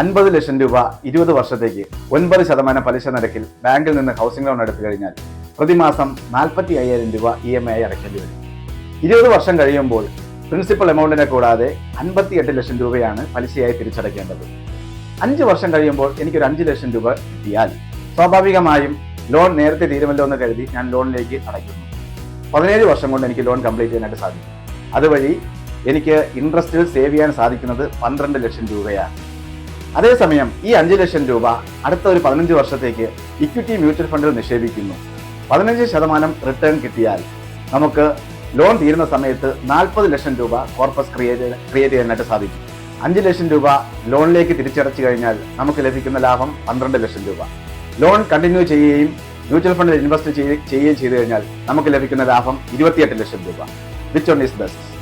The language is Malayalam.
അൻപത് ലക്ഷം രൂപ ഇരുപത് വർഷത്തേക്ക് ഒൻപത് ശതമാനം പലിശ നിരക്കിൽ ബാങ്കിൽ നിന്ന് ഹൗസിംഗ് ലോൺ എടുത്തു കഴിഞ്ഞാൽ പ്രതിമാസം നാൽപ്പത്തി അയ്യായിരം രൂപ ഇ എം ഐ അടയ്ക്കേണ്ടി വരും. ഇരുപത് വർഷം കഴിയുമ്പോൾ പ്രിൻസിപ്പൽ എമൗണ്ടിനെ കൂടാതെ അൻപത്തിയെട്ട് ലക്ഷം രൂപയാണ് പലിശയായി തിരിച്ചടയ്ക്കേണ്ടത്. അഞ്ച് വർഷം കഴിയുമ്പോൾ എനിക്കൊരു അഞ്ച് ലക്ഷം രൂപ കിട്ടിയാൽ സ്വാഭാവികമായും ലോൺ നേരത്തെ തീരുമല്ലോ എന്ന് കരുതി ഞാൻ ലോണിലേക്ക് അടയ്ക്കുന്നു. പതിനേഴ് വർഷം കൊണ്ട് എനിക്ക് ലോൺ കംപ്ലീറ്റ് ചെയ്യാനായിട്ട് സാധിക്കും. അതുവഴി എനിക്ക് ഇൻട്രസ്റ്റിൽ സേവ് ചെയ്യാൻ സാധിക്കുന്നത് പന്ത്രണ്ട് ലക്ഷം രൂപയാണ്. അതേസമയം ഈ അഞ്ച് ലക്ഷം രൂപ അടുത്ത ഒരു പതിനഞ്ച് വർഷത്തേക്ക് ഇക്വിറ്റി മ്യൂച്വൽ ഫണ്ടിൽ നിക്ഷേപിക്കുന്നു. പതിനഞ്ച് ശതമാനം റിട്ടേൺ കിട്ടിയാൽ നമുക്ക് ലോൺ തീരുന്ന സമയത്ത് നാൽപ്പത് ലക്ഷം രൂപ കോർപ്പസ് ക്രിയേറ്റ് ക്രിയേറ്റ് ചെയ്യാനായിട്ട് സാധിക്കും. അഞ്ച് ലക്ഷം രൂപ ലോണിലേക്ക് തിരിച്ചടച്ചു കഴിഞ്ഞാൽ നമുക്ക് ലഭിക്കുന്ന ലാഭം പന്ത്രണ്ട് ലക്ഷം രൂപ. ലോൺ കണ്ടിന്യൂ ചെയ്യുകയും മ്യൂച്വൽ ഫണ്ടിൽ ഇൻവെസ്റ്റ് ചെയ്യുകയും ചെയ്തു കഴിഞ്ഞാൽ നമുക്ക് ലഭിക്കുന്ന ലാഭം ഇരുപത്തിയെട്ട് ലക്ഷം രൂപ. Which one is best